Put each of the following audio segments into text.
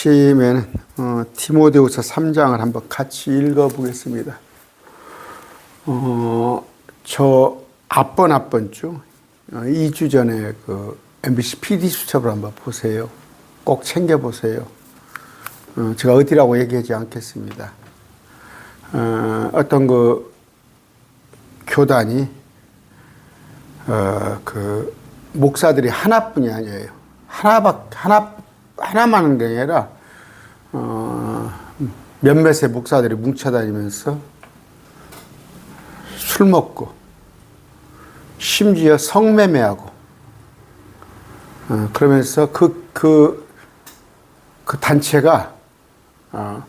아침에는 어, 티모데후서 3장을 한번 같이 읽어보겠습니다. 어, 저 앞번 앞번 주 어, 2주 전에 그 MBC PD 수첩을 한번 보세요. 꼭 챙겨 보세요. 어, 제가 어디라고 얘기하지 않겠습니다. 어, 어떤 그 교단이 어, 그 목사들이 하나뿐이 아니에요. 하나밖 하나 하나만 하는 게 아니라 어, 몇몇의 목사들이 뭉쳐다니면서 술 먹고 심지어 성매매하고 어, 그러면서 그 그, 그 단체가 어,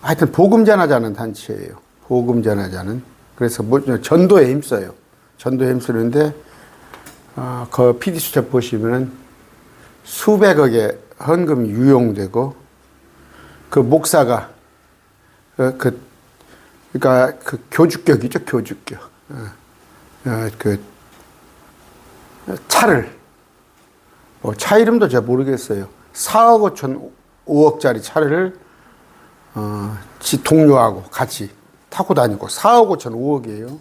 하여튼 복음 전하자는 단체예요. 복음 전하자는 그래서 뭐 전도에 힘써요. 전도에 힘쓰는데 어, 그 PD 수첩 보시면은 수백억의 헌금이 유용되고 그 목사가 그, 그 그러니까 그 교주격이죠 교주격. 어, 어, 그 차를. 뭐차 이름도 잘 모르겠어요. 4억 5천 5억짜리 차를 어, 지 동료하고 같이 타고 다니고 4억 5천 5억이에요.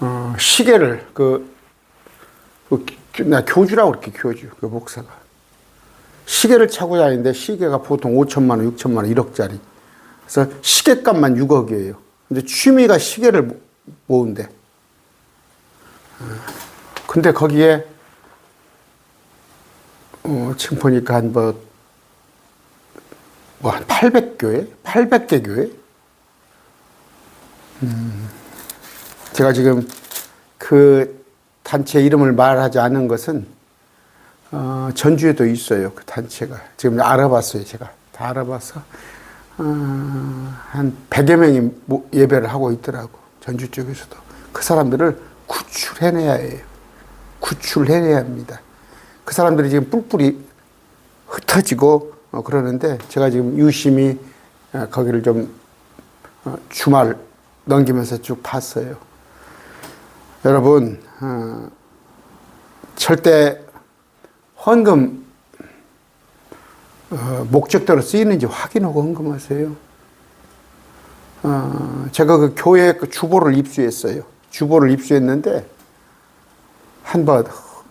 어, 시계를 그, 그, 나 교주라고 그렇게 교주, 그 목사가. 시계를 차고 다니는데 시계가 보통 5천만 원, 6천만 원, 1억짜리. 그래서 시계값만 6억이에요. 근데 취미가 시계를 모- 모은대. 어, 근데 거기에, 어, 지금 보니까 한 뭐, 뭐, 한 800교회? 800개 교회? 제가 지금 그 단체 이름을 말하지 않은 것은 어, 전주에도 있어요. 그 단체가. 지금 알아봤어요. 제가. 다 알아봐서 어, 한 100여 명이 모- 예배를 하고 있더라고. 전주 쪽에서도. 그 사람들을 구출해내야 해요. 구출해내야 합니다. 그 사람들이 지금 뿔뿔이 흩어지고 어, 그러는데 제가 지금 유심히 어, 거기를 좀 어, 주말 넘기면서 쭉 봤어요. 여러분, 어, 절대 헌금 어, 목적대로 쓰이는지 확인하고 헌금하세요. 어, 제가 그 교회 그 주보를 입수했어요. 주보를 입수했는데 한 번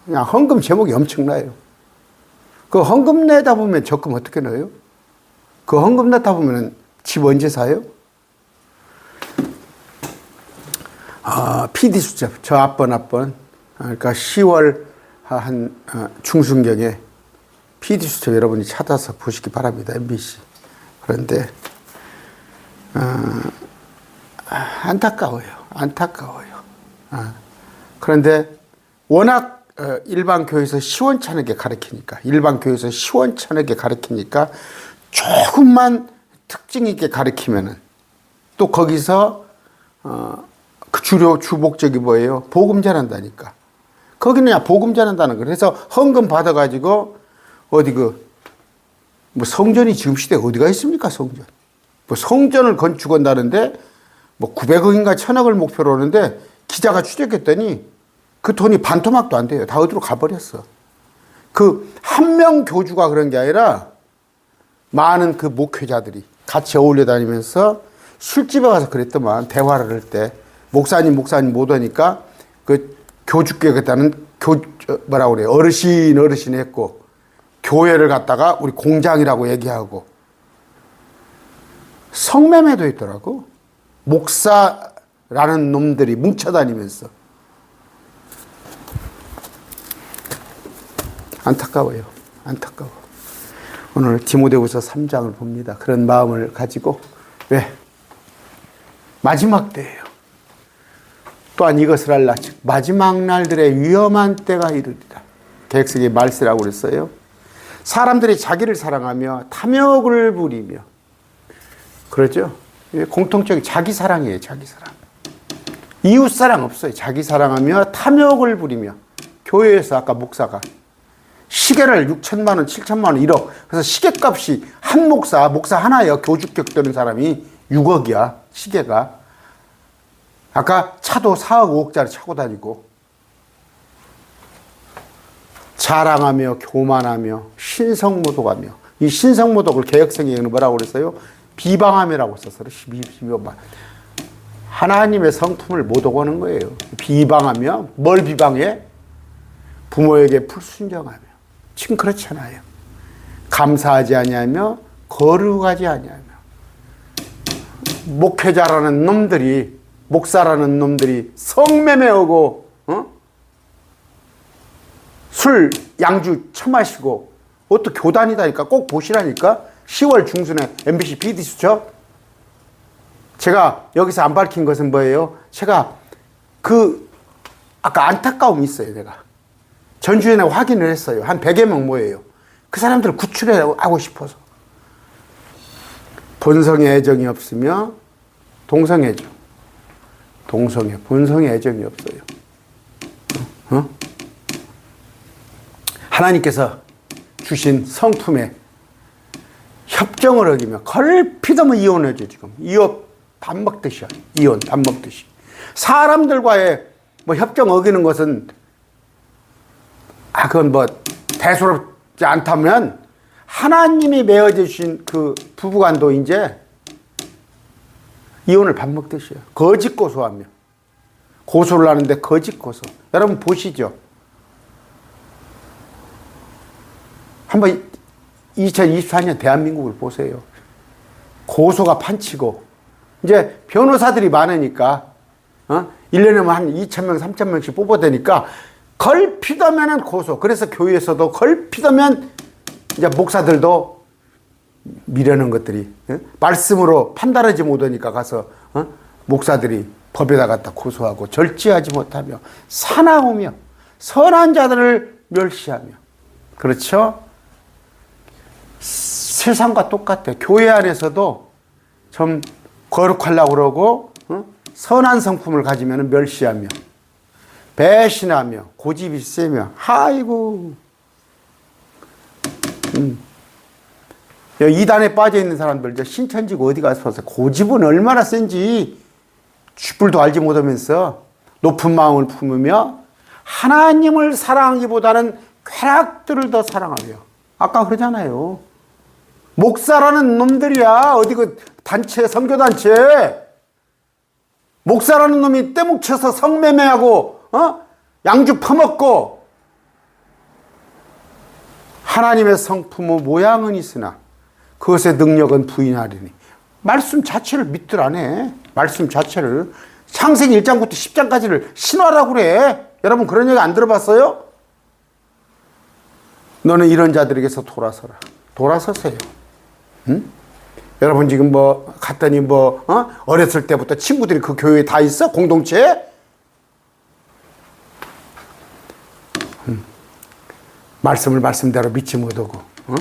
그냥 헌금 제목이 엄청나요. 그 헌금 내다 보면 적금 어떻게 넣어요? 그 헌금 넣다 보면 집 언제 사요? 아, PD 수첩, 저 앞번 앞번, 아, 그러니까 10월 한 어, 중순경에 PD 수첩 여러분이 찾아서 보시기 바랍니다. MBC. 그런데 어, 안타까워요. 안타까워요. 아, 그런데 워낙 어, 일반 교회에서 시원찮게 가르치니까 일반 교회에서 시원찮게 가르치니까 조금만 특징 있게 가르치면은 또 거기서 어, 그 주로 주목적이 뭐예요? 복음 전한다니까. 거기는 야 복음 전한다는 거. 그래서 헌금 받아가지고 어디 그 뭐 성전이 지금 시대에 어디가 있습니까 성전? 뭐 성전을 건축한다는데 뭐 900억인가 1000억을 목표로 하는데 기자가 추적했더니 그 돈이 반토막도 안 돼요. 다 어디로 가버렸어. 그 한 명 교주가 그런 게 아니라 많은 그 목회자들이 같이 어울려 다니면서 술집에 가서 그랬더만 대화를 할 때 목사님 목사님 못 오니까 그 교주께 그때는 교 저, 뭐라 그래 어르신 어르신 했고 교회를 갔다가 우리 공장이라고 얘기하고. 성매매도 있더라고. 목사라는 놈들이 뭉쳐 다니면서. 안타까워요. 안타까워. 오늘 디모데후서 3장을 봅니다. 그런 마음을 가지고 왜? 마지막 때예요. 또한 이것을 알라 즉 마지막 날들의 위험한 때가 이르리라. 계획석에 말세라고 그랬어요. 사람들이 자기를 사랑하며 탐욕을 부리며 그렇죠? 공통적인 자기 사랑이에요. 자기 사랑. 이웃 사랑 없어요. 자기 사랑하며 탐욕을 부리며 교회에서 아까 목사가 시계를 6천만 원, 7천만 원, 1억. 그래서 시계값이 한 목사, 목사 하나예요. 교주격 되는 사람이 6억이야. 시계가. 아까 차도 4억, 5억짜리 차고 다니고. 자랑하며 교만하며 신성모독하며 이 신성모독을 개혁성경에는 뭐라고 그랬어요? 비방함이라고 썼어요. 비- 비방함. 하나님의 성품을 모독하는 거예요. 비방하며 뭘 비방해? 부모에게 불순종하며 지금 그렇잖아요. 감사하지 아니하며 거룩하지 아니하며 목회자라는 놈들이 목사라는 놈들이 성매매하고 어? 술 양주 처마시고 어또 교단이다니까 꼭 보시라니까 10월 중순에 MBC BD 수첩 제가 여기서 안 밝힌 것은 뭐예요? 제가 그 아까 안타까움이 있어요, 내가. 전주에 내가 확인을 했어요. 한 100여 명 모여요. 그 사람들 구출하고 싶어서. 본성의 애정이 없으며 동성애 애정. 동성애, 본성의 애정이 없어요. 어? 하나님께서 주신 성품에 협정을 어기며 걸핏하면 이혼해줘 지금 이혼 밥 먹듯이야 이혼 밥 먹듯이 사람들과의 뭐 협정 어기는 것은 아 그건 뭐 대수롭지 않다면 하나님이 맺어져 주신 그 부부간도 이제 이혼을 밥 먹듯이야 거짓 고소하며 고소를 하는데 거짓 고소 여러분 보시죠 한번 2024년 대한민국을 보세요. 고소가 판치고, 이제 변호사들이 많으니까, 어? 1년에 한 2,000명, 3,000명씩 뽑아대니까, 걸핏하면은 고소. 그래서 교회에서도 걸핏하면 이제 목사들도 미려는 것들이, 어? 말씀으로 판단하지 못하니까 가서, 어? 목사들이 법에다 갖다 고소하고 절제하지 못하며 사나우며 선한 자들을 멸시하며. 그렇죠? 세상과 똑같아. 교회 안에서도 좀 거룩하려고 그러고, 어? 선한 성품을 가지면 멸시하며, 배신하며, 고집이 세며, 아이고. 음. 이단에 빠져 있는 사람들, 저 신천지가 어디 가서. 고집은 얼마나 센지, 쥐뿔도 알지 못하면서 높은 마음을 품으며, 하나님을 사랑하기보다는 쾌락들을 더 사랑하며, 아까 그러잖아요. 목사라는 놈들이야. 어디 그 단체, 선교단체. 목사라는 놈이 떼뭉쳐서 성매매하고, 어? 양주 퍼먹고. 하나님의 성품의 모양은 있으나 그것의 능력은 부인하리니. 말씀 자체를 믿더라네. 말씀 자체를. 창세기 1장부터 10장까지를 신화라고 그래. 여러분 그런 얘기 안 들어봤어요? 너는 이런 자들에게서 돌아서라. 돌아서세요. 응? 여러분 지금 뭐 갔더니 뭐 어? 어렸을 때부터 친구들이 그 교회에 다 있어 공동체. 음. 말씀을 말씀대로 믿지 못하고 어?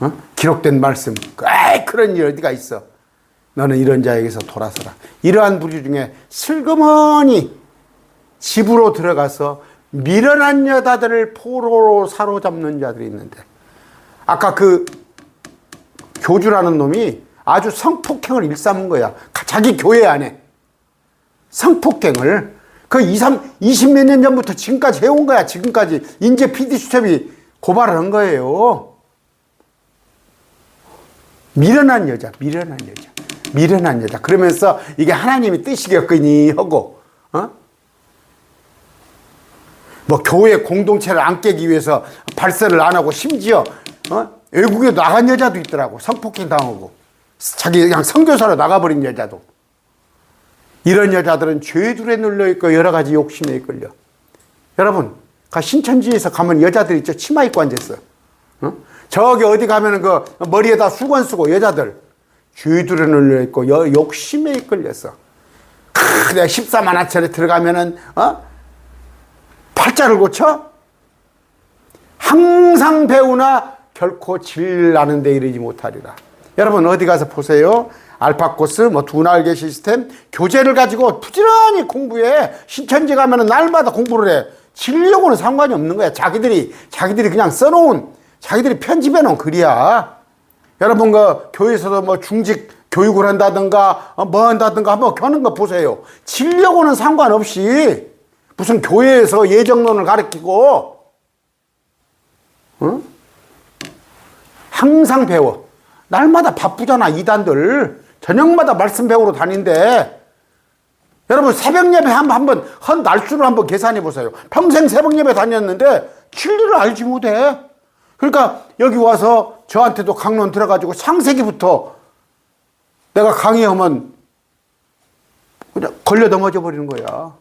어? 기록된 말씀. 에이 그런 일 어디가 있어? 너는 이런 자에게서 돌아서라. 이러한 부류 중에 슬그머니 집으로 들어가서 미련한 여자들을 포로로 사로잡는 자들이 있는데 아까 그 교주라는 놈이 아주 성폭행을 일삼은 거야. 자기 교회 안에. 성폭행을. 그 2, 3, 20 몇 년 전부터 지금까지 해온 거야. 지금까지. 인제 PD수첩이 고발을 한 거예요. 미련한 여자, 미련한 여자. 미련한 여자. 그러면서 이게 하나님의 뜻이겠거니 하고, 어? 뭐 교회 공동체를 안 깨기 위해서 발설을 안 하고 심지어 어? 외국에 나간 여자도 있더라고 성폭행 당하고 자기 그냥 선교사로 나가버린 여자도 이런 여자들은 죄들에 눌려 있고 여러 가지 욕심에 이끌려 여러분 가 신천지에서 가면 여자들 있죠 치마 입고 앉았어 어? 저기 어디 가면은 그 머리에다 수건 쓰고 여자들 눌려 있고 여, 욕심에 이끌렸어 크, 내가 14만 하천에 들어가면은 어? 팔자를 고쳐? 항상 배우나 결코 질 나는 데 이르지 못하리라. 여러분 어디 가서 보세요. 알파코스, 뭐 두날개 시스템, 교재를 가지고 부지런히 공부해. 신천지 가면은 날마다 공부를 해. 질려고는 상관이 없는 거야. 자기들이, 자기들이 그냥 써놓은, 자기들이 편집해 놓은 글이야. 여러분 그 교회에서도 뭐 중직 교육을 한다든가, 어, 뭐 한다든가 한번 켜는 거 보세요. 질려고는 상관없이 무슨 교회에서 예정론을 가르치고 어? 항상 배워. 날마다 바쁘잖아, 이단들. 저녁마다 말씀 배우러 다닌대. 여러분, 새벽 예배 한번, 한번, 헌 날수를 한번 계산해 보세요. 평생 새벽 예배 다녔는데, 진리를 알지 못해. 그러니까, 여기 와서 저한테도 강론 들어가지고 창세기부터 내가 강의하면 그냥 걸려 넘어져 버리는 거야.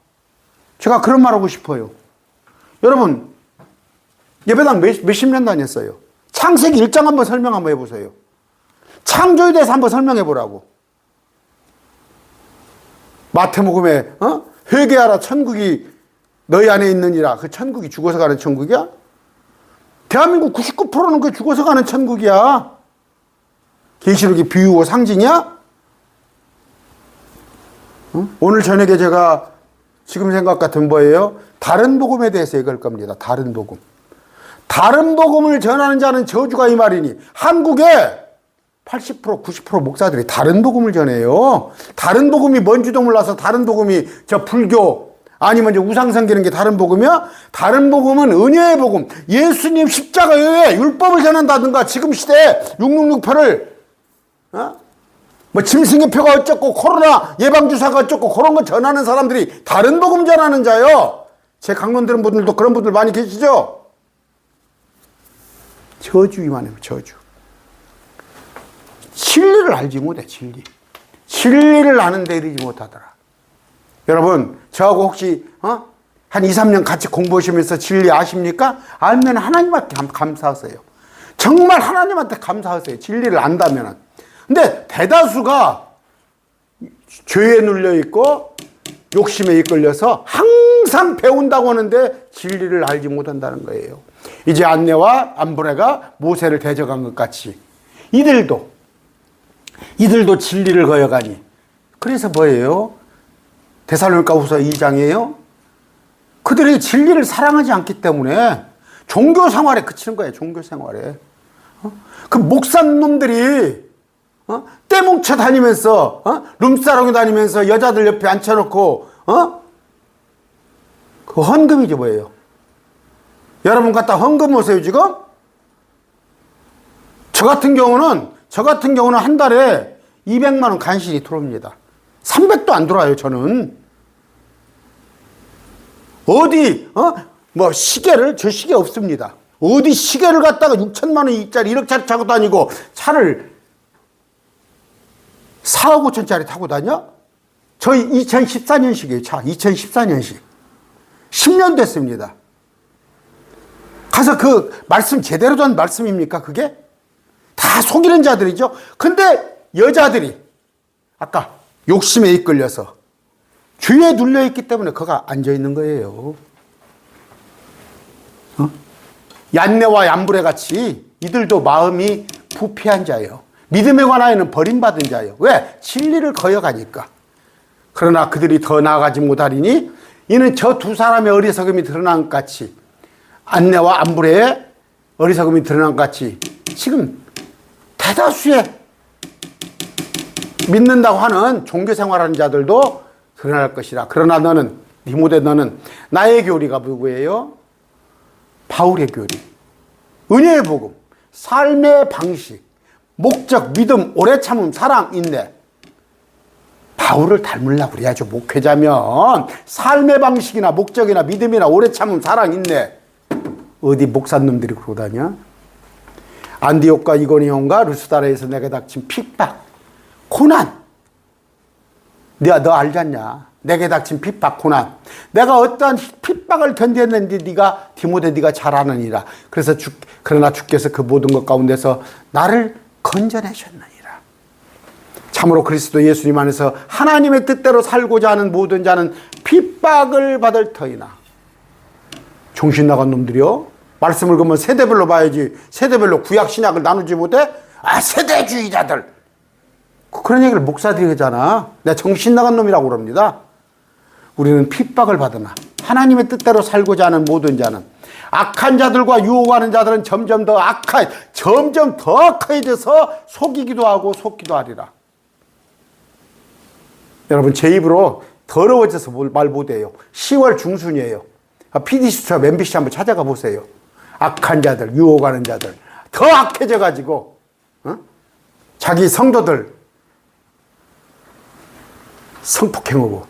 제가 그런 말 하고 싶어요. 여러분, 예배당 몇, 몇십 년 다녔어요. 창세기 1장 한번 설명 한번 해보세요. 창조에 대해서 한번 설명해 보라고. 마태복음에 어? 회개하라 천국이 너희 안에 있느니라. 그 천국이 죽어서 가는 천국이야? 대한민국 99%는 그 죽어서 가는 천국이야. 계시록이 비유고 상징이야? 응? 오늘 저녁에 제가 지금 생각 같은 뭐예요? 다른 복음에 대해서 얘기할 겁니다. 다른 복음. 다른 복음을 전하는 자는 저주가 이 말이니 한국에 80% 90% 목사들이 다른 복음을 전해요. 다른 복음이 뭔지도 몰라서 다른 복음이 저 불교 아니면 이제 우상 섬기는 게 다른 복음이야? 다른 복음은 은혜의 복음. 예수님 십자가 외에 율법을 전한다든가 지금 시대에 6668을 어? 뭐 짐승의표가 어쩌고 코로나 예방주사가 어쩌고 그런 거 전하는 사람들이 다른 복음 전하는 자요. 제 강론 들은 분들도 그런 분들 많이 계시죠? 저주이만 해요, 저주. 진리를 알지 못해, 진리. 진리를 아는 데 이르지 못하더라. 여러분, 저하고 혹시, 어? 한 2, 3년 같이 공부하시면서 진리 아십니까? 알면 하나님한테 감- 감사하세요. 정말 하나님한테 감사하세요. 진리를 안다면. 근데 대다수가 죄에 눌려 있고 욕심에 이끌려서 항상 배운다고 하는데 진리를 알지 못한다는 거예요. 이제 안내와 안브레가 모세를 대적한 것 같이 이들도 이들도 진리를 거여가니 그래서 뭐예요? 데살로니가 후서 2장이에요. 그들이 진리를 사랑하지 않기 때문에 종교 생활에 그치는 거예요. 종교 생활에. 어? 그 목사놈들이 어? 떼뭉쳐 다니면서 어? 룸사롱에 다니면서 여자들 옆에 앉혀놓고 어? 그 헌금이지 뭐예요? 여러분 갖다 헌금 오세요 지금? 저 같은 경우는 저 같은 경우는 한 달에 200만 원 간신히 들어옵니다. 300도 안 들어와요 저는. 어디 어? 뭐 시계를 저 시계 없습니다. 어디 시계를 갖다가 6천만 원짜리 1억짜리 타고 다니고 차를 4억 5천짜리 타고 다녀? 저희 2014년식이에요, 차. 2014년식. 10년 됐습니다. 가서 그 말씀 제대로 된 말씀입니까, 그게? 다 속이는 자들이죠. 근데 여자들이 아까 욕심에 이끌려서 주에 눌려있기 때문에 그가 앉아있는 거예요. 어? 얀네와 얀브레 같이 이들도 마음이 부패한 자예요. 믿음에 관하여는 버림받은 자예요. 왜? 진리를 거여가니까. 그러나 그들이 더 나아가지 못하리니 이는 저 두 사람의 어리석음이 드러난 것 같이 안내와 안브레의 어리석음이 드러난 것 같이 지금 대다수의 믿는다고 하는 종교 생활하는 자들도 드러날 것이라. 그러나 너는 디모데 너는 나의 교리가 누구예요? 바울의 교리. 은혜의 복음. 삶의 방식. 목적, 믿음, 오래 참음, 사랑, 인내. 바울을 닮으려고 그래야죠. 목회자면 삶의 방식이나 목적이나 믿음이나 오래 참음, 사랑, 인내. 어디 목사님들이 그러고 다녀? 안디옥과 이고니온과 루스다라에서 내게 닥친 핍박, 고난. 네가 너 알잖냐? 내게 닥친 핍박, 고난. 내가 어떠한 핍박을 견뎠는지 네가 디모데 네가 잘 아느니라. 그래서 주, 그러나 주께서 그 모든 것 가운데서 나를 건져내셨느니라. 참으로 그리스도 예수님 안에서 하나님의 뜻대로 살고자 하는 모든 자는 핍박을 받을 터이나. 정신 나간 놈들이요. 말씀을 그러면 세대별로 봐야지. 세대별로 구약 신약을 나누지 못해? 아 세대주의자들. 그런 얘기를 목사들이 하잖아. 내가 정신 나간 놈이라고 그럽니다. 우리는 핍박을 받으나 하나님의 뜻대로 살고자 하는 모든 자는 악한 자들과 유혹하는 자들은 점점 더 악하, 점점 더 악해져서 속이기도 하고 속기도 하리라. 여러분 제 입으로 더러워져서 말 못해요. 10월 중순이에요. PD 수첩 MBC 한번 찾아가 보세요. 악한 자들, 유혹하는 자들 더 악해져 가지고 어? 자기 성도들 성폭행하고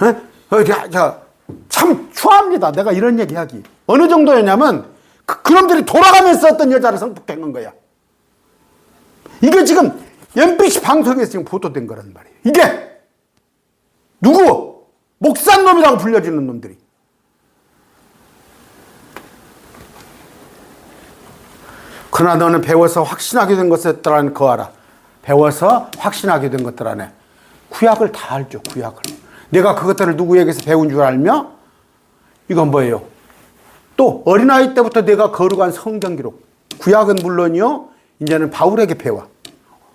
어? 어, 자, 자, 참 추합니다. 내가 이런 얘기 하기 어느 정도였냐면 그, 그놈들이 돌아가면서 어떤 여자를 성폭행한 거야. 이게 지금 MBC 방송에서 지금 보도된 거란 말이에요. 이게 누구? 목산놈이라고 불려지는 놈들이. 그러나 너는 배워서 확신하게 된 것들 안에 거하라. 배워서 확신하게 된 것들 안에 구약을 다 알죠. 구약을. 내가 그것들을 누구에게서 배운 줄 알며 이건 뭐예요? 또 어린아이 때부터 내가 거룩한 성경 기록. 구약은 물론이요. 이제는 바울에게 배워.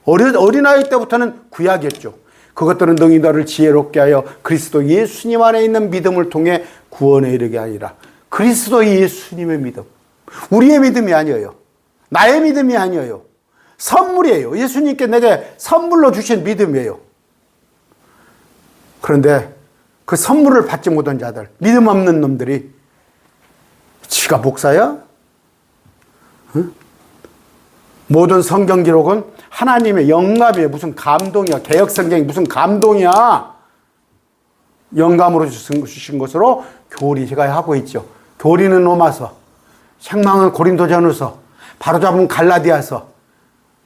어린, 어린아이 때부터는 구약이었죠. 그것들은 능히 너를 지혜롭게 하여 그리스도 예수님 안에 있는 믿음을 통해 구원에 이르게 아니라 그리스도 예수님의 믿음. 우리의 믿음이 아니에요. 나의 믿음이 아니에요. 선물이에요. 예수님께 내게 선물로 주신 믿음이에요. 그런데 그 선물을 받지 못한 자들, 믿음 없는 놈들이 지가 목사야? 응? 모든 성경 기록은 하나님의 영감이에요. 무슨 감동이야. 개혁 성경이 무슨 감동이야. 영감으로 주신 것으로 교리가 하고 있죠. 교리는 로마서, 생망은 고린도전후서, 바로잡은 갈라디아서,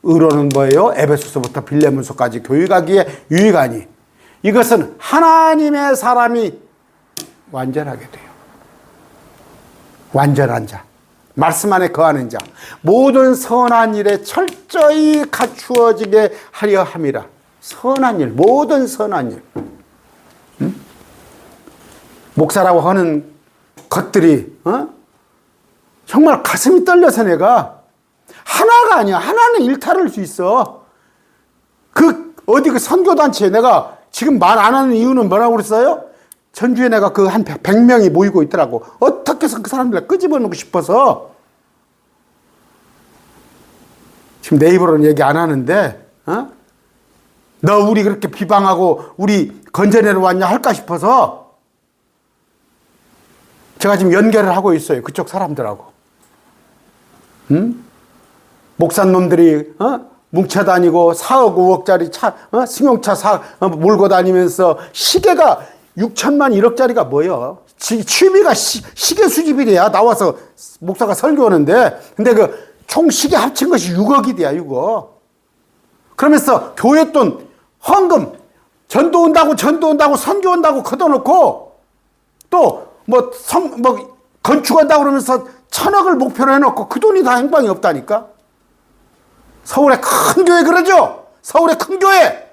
의로는 뭐예요? 에베소서부터 빌레몬서까지 교육하기에 유익하니 이것은 하나님의 사람이 완전하게 돼요. 완전한 자. 말씀 안에 거하는 자. 모든 선한 일에 철저히 갖추어지게 하려 함이라. 선한 일, 모든 선한 일. 응? 목사라고 하는 것들이, 어? 정말 가슴이 떨려서 내가 하나가 아니야. 하나는 일탈할 수 있어. 그, 어디 그 선교단체에 내가 지금 말 안 하는 이유는 뭐라고 그랬어요? 전주에 내가 그 한 100명이 모이고 있더라고. 어떻게 해서 그 사람들 끄집어 놓고 싶어서. 지금 내 입으로는 얘기 안 하는데, 어? 너 우리 그렇게 비방하고 우리 건져내러 왔냐 할까 싶어서 제가 지금 연결을 하고 있어요. 그쪽 사람들하고. 응? 목사님들이, 어? 뭉쳐 다니고 4억 5억짜리 차, 어? 승용차 사, 어? 몰고 다니면서 시계가 6천만 1억짜리가 뭐예요? 지- 취미가 시, 시계 수집이 돼야 나와서 목사가 설교하는데 근데 그 총 시계 합친 것이 6억이 돼야 6억. 그러면서 교회 돈 헌금 전도 온다고 전도 온다고 선교 온다고 걷어놓고 또뭐성뭐 건축한다고 그러면서 천억을 목표로 해놓고 그 돈이 다 행방이 없다니까. 서울의 큰 교회 그러죠? 서울의 큰 교회.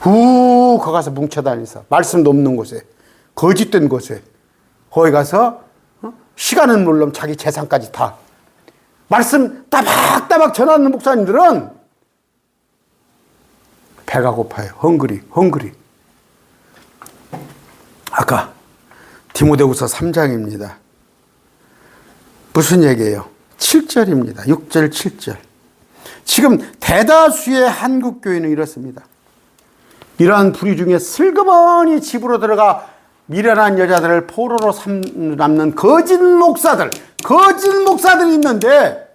후, 거 가서 뭉쳐다니서 말씀도 없는 곳에 거짓된 곳에 거기 가서 어? 시간은 물론 자기 재산까지 다 말씀 따박따박 전하는 목사님들은 배가 고파요. 헝그리, 헝그리. 아까 디모데후서 3장입니다. 무슨 얘기예요? 7절입니다. 6절, 7절. 지금 대다수의 한국 교회는 이렇습니다. 이러한 불의 중에 슬그머니 집으로 들어가 미련한 여자들을 포로로 삼- 남는 거짓 목사들, 거짓 목사들이 있는데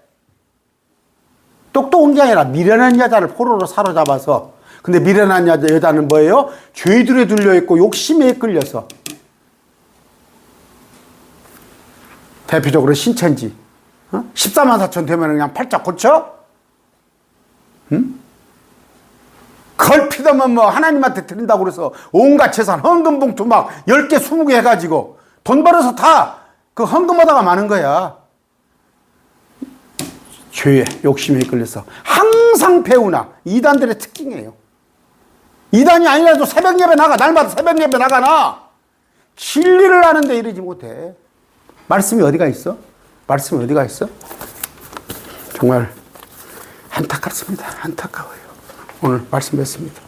똑똑한 게 아니라 미련한 여자를 포로로 사로잡아서 근데 미련한 여자, 여자는 뭐예요? 죄들에 들려 있고 욕심에 끌려서 대표적으로 신천지 어? 14만 4천 되면 그냥 팔짝 고쳐? 응? 걸피더면 뭐 하나님한테 드린다고 그래서 온갖 재산 헌금 봉투 막 10개 20개 해가지고 돈 벌어서 다 그 헌금하다가 마는 거야. 죄에 욕심에 이끌려서 항상 배우나 이단들의 특징이에요. 이단이 아니라도 새벽 예배 나가 날마다 새벽 예배 나가나 진리를 아는데 이르지 못해. 말씀이 어디가 있어? 말씀이 어디가 있어? 정말 안타깝습니다. 안타까워요. 오늘 말씀 뵙습니다.